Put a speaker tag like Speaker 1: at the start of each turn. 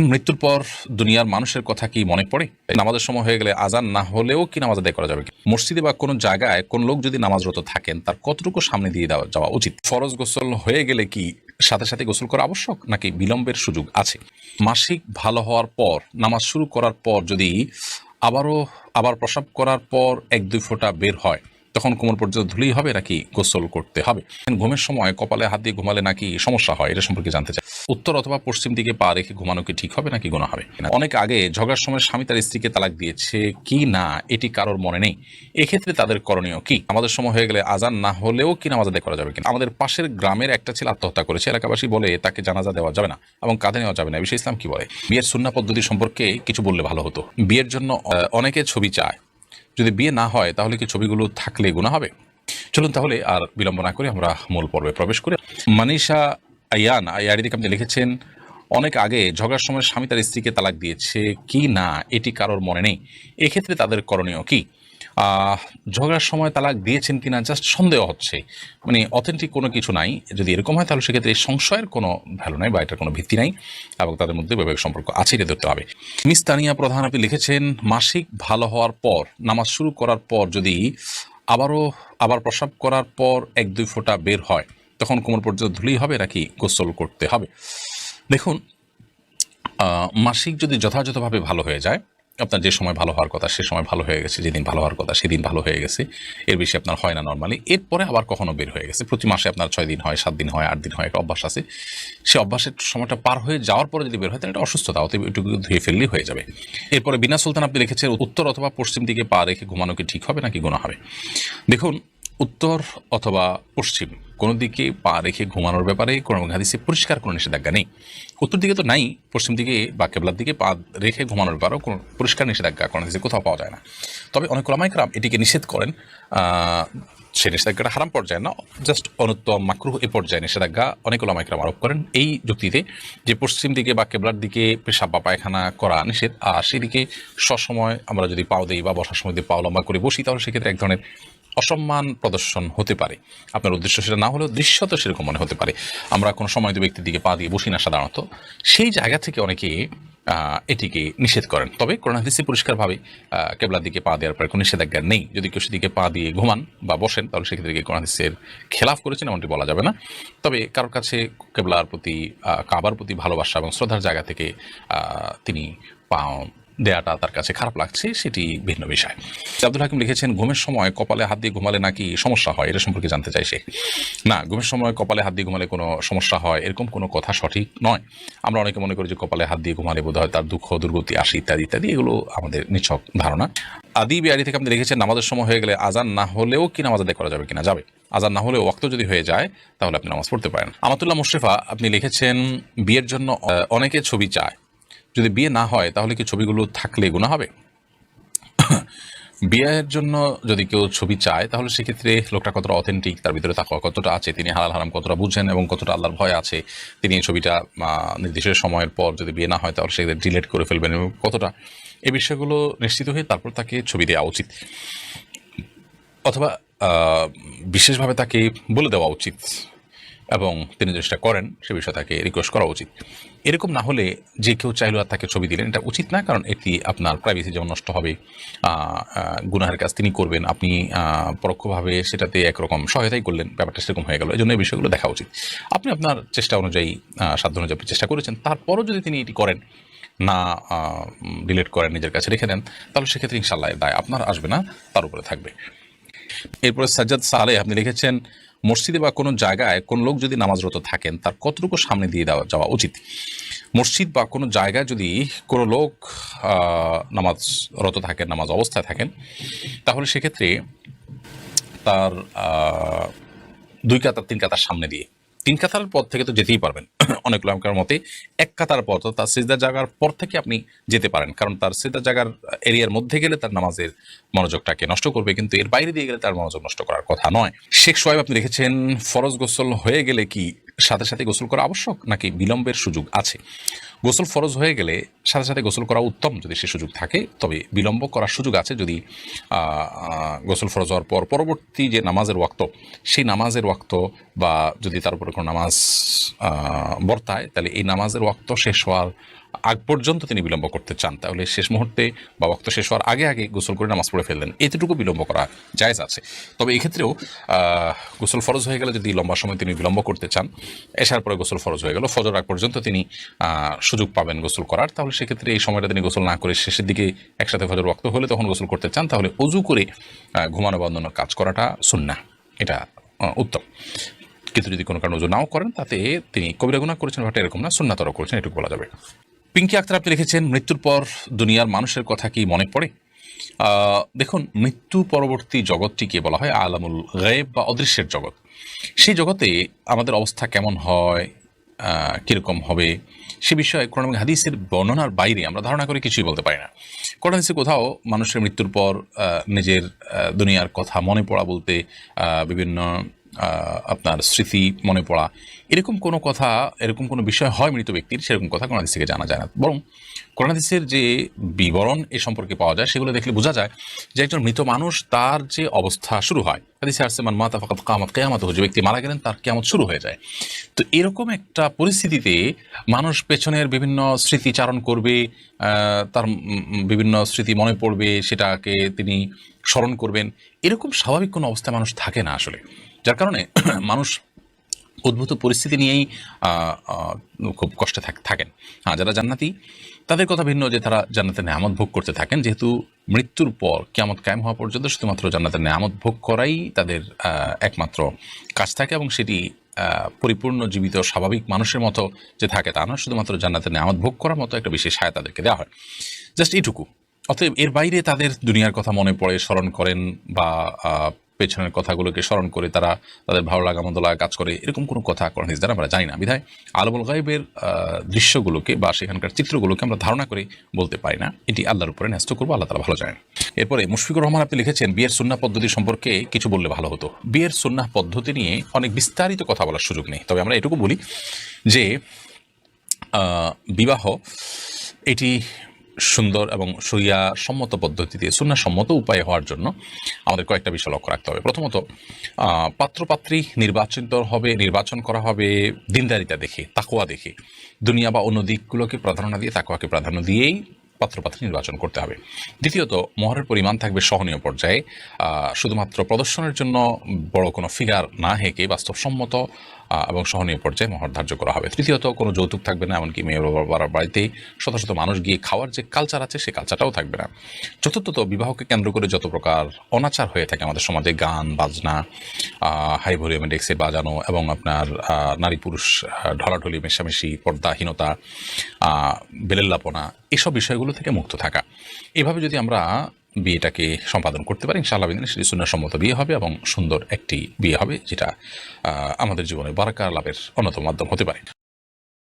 Speaker 1: মৃত্যুর পর দুনিয়ার মানুষের কথা কি মনে পড়ে? নামাজের সময় হয়ে গেলে আজান না হলেও কি নামাজ আদায় করা যাবে? মসজিদে বা কোনো জায়গায় কোন লোক যদি নামাজরত থাকেন, তার কতটুকু সামনে দিয়ে দেওয়া যাওয়া উচিত? ফরজ গোসল হয়ে গেলে কি সাথে সাথে গোসল করা আবশ্যক, নাকি বিলম্বের সুযোগ আছে? মাসিক ভালো হওয়ার পর, নামাজ শুরু করার পর যদি আবারও, আবার প্রসাব করার পর এক দুই ফোঁটা বের হয় তখন কোমর পর্যন্ত ধুলেই হবে নাকি গোসল করতে হবে? ঘুমের সময় কপালে হাত দিয়ে ঘুমালে নাকি সমস্যা হয়? এটা সম্পর্কে জানতে চাই। উত্তর অথবা পশ্চিম দিকে পা রেখে ঘুমানো কি ঠিক হবে নাকি গোনা হবে? অনেক আগে ঝগড়ার সময় স্বামী তার স্ত্রীকে তালাক দিয়েছে কি না, এটি কারোর মনে নেই। এক্ষেত্রে তাদের করণীয় কি? আমাদের সময় হয়ে গেলে আজান না হলেও কি নামাজ আদায় করা যাবে কিনা? আমাদের পাশের গ্রামের একটা ছেলে আত্মহত্যা করেছে। এলাকাবাসী বলে তাকে জানাজা দেওয়া যাবে না এবং কাঁধে নেওয়া যাবে না। বিষয়ে ইসলাম কি বলে? বিয়ের সুন্না পদ্ধতি সম্পর্কে কিছু বললে ভালো হতো। বিয়ের জন্য অনেকে ছবি চায়। যদি বিয়ে না হয়, তাহলে কি ছবিগুলো থাকলে গুণা হবে? চলুন তাহলে আর বিলম্ব না করে আমরা মূল পর্বে প্রবেশ করি। মানিষা আয়ান আয়ারি দিকে আপনি লিখেছেন, অনেক আগে ঝগড়ার সময় স্বামী তার স্ত্রীকে তালাক দিয়েছে কি না, এটি কারোর মনে নেই। এক্ষেত্রে তাদের করণীয় কি? ঝগড়ার সময় তালাক দিয়েছেন কিনা জাস্ট সন্দেহ হচ্ছে। মানে অথেন্টিক কোনো কিছু নাই। যদি এরকম হয়, তাহলে সেক্ষেত্রে সংশয়ের কোনো ভ্যালু নাই বা এটার কোনো ভিত্তি নাই এবং তাদের মধ্যে বৈবাহিক সম্পর্ক আছে এটা ধরতে হবে। মিস তানিয়া প্রধান, আপনি লিখেছেন, মাসিক ভালো হওয়ার পর, নামাজ শুরু করার পর যদি আবারও, আবার প্রসাব করার পর এক, দুই ফোঁটা বের হয়, তখন কোমর পর্যন্ত ধুলেই হবে নাকি গোসল করতে হবে? দেখুন মাসিক যদি যথাযথভাবে ভালো হয়ে যায় আপনার যে সময় ভালো হওয়ার কথা, সে সময় ভালো হয়ে গেছে, যেদিন ভালো হওয়ার কথা, সেদিন ভালো হয়ে গেছে। এর বেশি আপনার হয় না নর্মালি এরপরে আবার কখনো বের হয়ে গেছে। প্রতি মাসে আপনার ছয় দিন হয়, সাত দিন হয়, আট দিন হয়, একটা অভ্যাস আছে। সে অভ্যাসের সময়টা পার হয়ে যাওয়ার পরে যদি বের হয়, তাহলে এটা অসুস্থতা, অতএব এটুকু ধুয়ে ফেললেই হয়ে যাবে। এরপরে বিনা সুলতান আপনি লিখেছেন, উত্তর অথবা পশ্চিম দিকে পা রেখে ঘুমানো কি ঠিক হবে নাকি গোনা হবে? দেখুন উত্তর অথবা পশ্চিম। কোনো দিকে পা রেখে ঘুমানোর ব্যাপারে কোনো হাদিসে পরিষ্কার কোনো নিষেধাজ্ঞা নেই। উত্তর দিকে তো নাই পশ্চিম দিকে বা কেবলার দিকে পা রেখে ঘুমানোর ব্যাপারেও কোনো পরিষ্কার নিষেধাজ্ঞা কোনো হাদিসে কোথাও পাওয়া যায় না। তবে অনেক ওলামাইকরাম এটিকে নিষেধ করেন। আহ, সে নিষেধাজ্ঞাটা হারাম পর্যায়ে না জাস্ট অনুত্তম মাকরুহ এ পর্যায়ে নিষেধাজ্ঞা অনেক ওলামাইকরাম আরোপ করেন। এই যুক্তিতে যে পশ্চিম দিকে বা কেবলার দিকে পেশাব বা পায়খানা করা নিষেধ আর সেদিকে সবসময় আমরা যদি পাও দিই বা বসার সময় যদি পাও লম্বা করে বসি তাহলে সেক্ষেত্রে এক ধরনের অসম্মান প্রদর্শন হতে পারে। আপনার উদ্দেশ্য সেটা না হলেও দৃশ্যত সেরকম মনে হতে পারে। আমরা কোনো সময় ব্যক্তির দিকে পা দিয়ে বসি না সাধারণত। সেই জায়গা থেকে অনেকে এটিকে নিষেধ করেন। তবে করোনা হাদিসে পরিষ্কারভাবে কেবলার দিকে পা দেওয়ার পরে কোনো নিষেধাজ্ঞা নেই। যদি কেউ সেদিকে পা দিয়ে ঘুমান বা বসেন, তাহলে সেক্ষেত্রে করোনা হাদিসের খেলাফ করেছেন, এমনটি বলা যাবে না। তবে কারোর কাছে কেবলার প্রতি কাবার প্রতি ভালোবাসা এবং শ্রদ্ধার জায়গা থেকে তিনি পা দেয়াটা তার কাছে খারাপ লাগছে, সেটি ভিন্ন বিষয়। আব্দুল হাকিম লিখেছেন, ঘুমের সময় কপালে হাত দিয়ে ঘুমালে নাকি সমস্যা হয়? এটা সম্পর্কে জানতে চাইছে না, ঘুমের সময় কপালে হাত দিয়ে ঘুমালে কোনো সমস্যা হয়, এরকম কোনো কথা সঠিক নয়। আমরা অনেকে মনে করি যে কপালে হাত দিয়ে ঘুমালে বোধ হয় তার দুঃখ, দুর্গতি আসে ইত্যাদি ইত্যাদি, এগুলো আমাদের নিছক ধারণা। আদি বিহারি থেকে আপনি লিখেছেন নামাজের সময় হয়ে গেলে আজান না হলেও কি নামাজ আদায় করা যাবে কিনা? যাবে। আজান না হলেও ওয়াক্ত যদি হয়ে যায়, তাহলে আপনি নামাজ পড়তে পারেন। আমাতুল্লাহ মুশরিফা, আপনি লিখেছেন, বিয়ের জন্য অনেকে ছবি চায়। যদি বিয়ে না হয়, তাহলে কি ছবিগুলো থাকলে গুণা হবে? বিয়ের জন্য যদি কেউ ছবি চায়, তাহলে সেক্ষেত্রে লোকটা কতটা অথেন্টিক তার ভিতরে থাকা কতটা আছে, তিনি হালাল হারাম কতটা বুঝেন এবং কতটা আল্লাহর ভয় আছে, তিনি এই ছবিটা নির্দিষ্ট সময়ের পর যদি বিয়ে না হয়, তাহলে সেক্ষেত্রে ডিলেট করে ফেলবেন এবং কতটা? এই বিষয়গুলো নিশ্চিত হয়ে তারপর তাকে ছবি দেওয়া উচিত। অথবা বিশেষভাবে তাকে বলে দেওয়া উচিত। এবং তিনি চেষ্টা করেন সে বিষয়ে তাকে রিকোয়েস্ট করা উচিত। এরকম না হলে যে কেউ চাইলো আর তাকে ছবি দিলেন, এটা উচিত না, কারণ এটি আপনার প্রাইভেসি যেমন নষ্ট হবে গুনাহের কাজ তিনি করবেন, আপনি পরোক্ষভাবে সেটাতে একরকম সহায়তাই করলেন, ব্যাপারটা সেরকম হয়ে গেল। এই জন্য এই বিষয়গুলো দেখা উচিত। আপনি আপনার চেষ্টা অনুযায়ী সাধ্য অনুযায়ী চেষ্টা করেছেন, তারপরও যদি তিনি এটি করেন, না ডিলেট করেন, নিজের কাছে রেখে দেন, তাহলে সেক্ষেত্রে ইনশাল্লাহ দায় আপনার আসবে না, তার উপরে থাকবে। এরপরে সাজ্জাদ সালে আপনি লিখেছেন মসজিদে বা কোনো জায়গায় কোন লোক যদি নামাজরত থাকেন, তার কতটুকু সামনে দিয়ে দেওয়া যাওয়া উচিত? মসজিদ বা কোনো জায়গায় যদি কোনো লোক নামাজরত থাকেন, নামাজ অবস্থায় থাকেন, তাহলে সেক্ষেত্রে তার দুই কাতার, তিন কাতার সামনে দিয়ে তিন কাতার পর থেকে তো যেতেই পারবেন। অনেক লঙ্কার মতে এক কাতার পর তার সিজদা জাগার পর থেকে আপনি যেতে পারেন। কারণ তার সিজদা জাগার এরিয়ার মধ্যে গেলে তার নামাজের মনোযোগটাকে নষ্ট করবে, কিন্তু এর বাইরে দিয়ে গেলে তার মনোযোগ নষ্ট করার কথা নয়। শেখ সোহেব আপনি দেখেছেন ফরজ গোসল হয়ে গেলে কি সাথে সাথে গোসল করা আবশ্যক, নাকি বিলম্বের সুযোগ আছে? গোসল ফরজ হয়ে গেলে সাথে সাথে গোসল করা উত্তম যদি সে সুযোগ থাকে। তবে বিলম্ব করার সুযোগ আছে যদি গোসল ফরজ হওয়ার পর পরবর্তী যে নামাজের ওয়াক্ত, সেই নামাজের ওয়াক্ত বা যদি তার উপরে কোনো নামাজ বর্তায়, তাহলে এই নামাজের ওয়াক্ত শেষ হওয়ার আগ পর্যন্ত তিনি বিলম্ব করতে চান, তাহলে শেষ মুহূর্তে বা বক্ত শেষ হওয়ার আগে আগে গোসল করে নামাজ পড়ে ফেললেন। এতটুকু বিলম্ব করা জায়েজ আছে। তবে এক্ষেত্রেও গোসল ফরজ হয়ে গেলে যদি লম্বা সময় তিনি বিলম্ব করতে চান, এসার পরে গোসল ফরজ হয়ে গেল। ফজর আগ পর্যন্ত তিনি সুযোগ পাবেন গোসল করার। তাহলে সেক্ষেত্রে এই সময়টা তিনি গোসল না করে শেষের দিকে একসাথে ফজর ওয়াক্ত হলে তখন গোসল করতে চান, তাহলে অজু করে ঘুমানো বা অন্যান্য কাজ করাটা সুন্না এটা উত্তম। কিন্তু যদি কোনো কারণে নাও করেন, তাতে তিনি কবিরা গুণা করেছেন ব্যাপারটা এরকম না সুন্নাতর করেছেন, এটুকু বলা যাবে। পিঙ্কি আক্তার, আপনি লিখেছেন, মৃত্যুর পর দুনিয়ার মানুষের কথা কি মনে পড়ে? দেখুন, মৃত্যু পরবর্তী জগৎটিকে বলা হয়? আলামুল গায়েব বা অদৃশ্যের জগৎ। সেই জগতে আমাদের অবস্থা কেমন হয়? কীরকম হবে? সে বিষয়ে কোরআন হাদিসের বর্ণনার বাইরে আমরা ধারণা করে কিছুই বলতে পারি না। কোরআন হাদিসে কোথাও মানুষের মৃত্যুর পর নিজের দুনিয়ার কথা মনে পড়া বলতে বিভিন্ন আপনার স্মৃতি মনে পড়া। এরকম কোনো কথা, এরকম কোনো বিষয় হয় মৃত ব্যক্তির? সেরকম কথা কোরআন থেকে জানা যায় না। বরং কোরআন হাদিসের যে বিবরণ এ সম্পর্কে পাওয়া যায়, সেগুলো দেখলে বোঝা যায় যে একজন মৃত মানুষ তার যে অবস্থা শুরু হয়। হাদিসে আসছে, মান মাতা ফাকাত কামাত কেয়ামত যে ব্যক্তি মারা গেলেন, তার কেমন শুরু হয়ে যায়। তো এরকম একটা পরিস্থিতিতে মানুষ পেছনের বিভিন্ন স্মৃতিচারণ করবে তার বিভিন্ন স্মৃতি মনে পড়বে, সেটাকে তিনি স্মরণ করবেন। এরকম স্বাভাবিক কোনো অবস্থায় মানুষ থাকে না আসলে। যার কারণে মানুষ উদ্ভূত পরিস্থিতি নিয়েই খুব কষ্টে থাকেন। হ্যাঁ যারা জান্নাতি, তাদের কথা ভিন্ন যে তারা জান্নাতের নেয়ামত ভোগ করতে থাকেন। যেহেতু মৃত্যুর পর কেমন কায়েম হওয়া পর্যন্ত শুধুমাত্র জান্নাতের নেয়ামত ভোগ করাই তাদের একমাত্র কাজ থাকে এবং সেটি পরিপূর্ণ, জীবিত, স্বাভাবিক মানুষের মতো যে থাকে তা না। শুধুমাত্র জান্নাতের নেয়ামত ভোগ করার মতো একটা বিশেষ সায় তাদেরকে দেওয়া হয়। জাস্ট এইটুকু। অতএব এর বাইরে তাদের দুনিয়ার কথা মনে পড়ে, স্মরণ করেন বা পেছনের কথাগুলোকে স্মরণ করে তারা তাদের ভালো লাগা, মন্দ লাগা কাজ করে, এরকম কোনো কথা কোরআন দ্বারা আমরা জানি না। বিধায় আলমুল গাইবের দৃশ্যগুলোকে বা সেখানকার চিত্রগুলোকে আমরা ধারণা করে বলতে পারি না। এটি আল্লাহর উপরে ন্যস্ত করব, আল্লাহ তালা ভালো জানেন। এরপরে মুশফিকুর রহমান আপনি লিখেছেন, বিয়ের সুন্না পদ্ধতি সম্পর্কে কিছু বললে ভালো হতো। বিয়ের সুন্না পদ্ধতি নিয়ে অনেক বিস্তারিত কথা বলার সুযোগ নেই। তবে আমরা এটুকু বলি যে বিবাহ, এটি সুন্দর এবং সরিয়া সম্মত পদ্ধতিতে সুন্না সম্মত উপায়ে হওয়ার জন্য আমাদের কয়েকটা বিষয় লক্ষ্য রাখতে হবে। প্রথমত পাত্রপাত্রী নির্বাচিত হবে, নির্বাচন করা হবে, দিনদারিতা দেখে তাকোয়া দেখে। দুনিয়া বা অন্য দিকগুলোকে প্রাধান্য দিয়ে তাকোয়াকে প্রাধান্য দিয়েই পাত্রপাত্রী নির্বাচন করতে হবে। দ্বিতীয়ত, মোহরের পরিমাণ থাকবে সহনীয় পর্যায়ে। শুধুমাত্র প্রদর্শনের জন্য বড় কোনো ফিগার না হেঁকে বাস্তবসম্মত এবং সহনীয় পর্যায়ে মহর ধার্য করা হবে। তৃতীয়ত, কোনো যৌতুক থাকবে না, এমনকি মেয়ের বাবার বাড়িতে শত শত মানুষ গিয়ে খাওয়ার যে কালচার আছে, সে কালচারটাও থাকবে না। চতুর্থত, বিবাহকে কেন্দ্র করে যত প্রকার অনাচার হয়ে থাকে আমাদের সমাজে, গান, বাজনা হাই ভলিউমে ডেক্সে বাজানো এবং আপনার নারী পুরুষ ঢলাঢলি, মেশামেশি, পর্দাহীনতা বেলেল্লাপনা, এসব বিষয়গুলো থেকে মুক্ত থাকা। এভাবে যদি আমরা বিয়েটাকে সম্পাদন করতে পারি। ইনশাআল্লাহ বিদিন সেটি সুন্নাসম্মত বিয়ে হবে এবং সুন্দর একটি বিয়ে হবে, যেটা আমাদের জীবনে বারাকা লাভের অন্যতম মাধ্যম হতে পারে।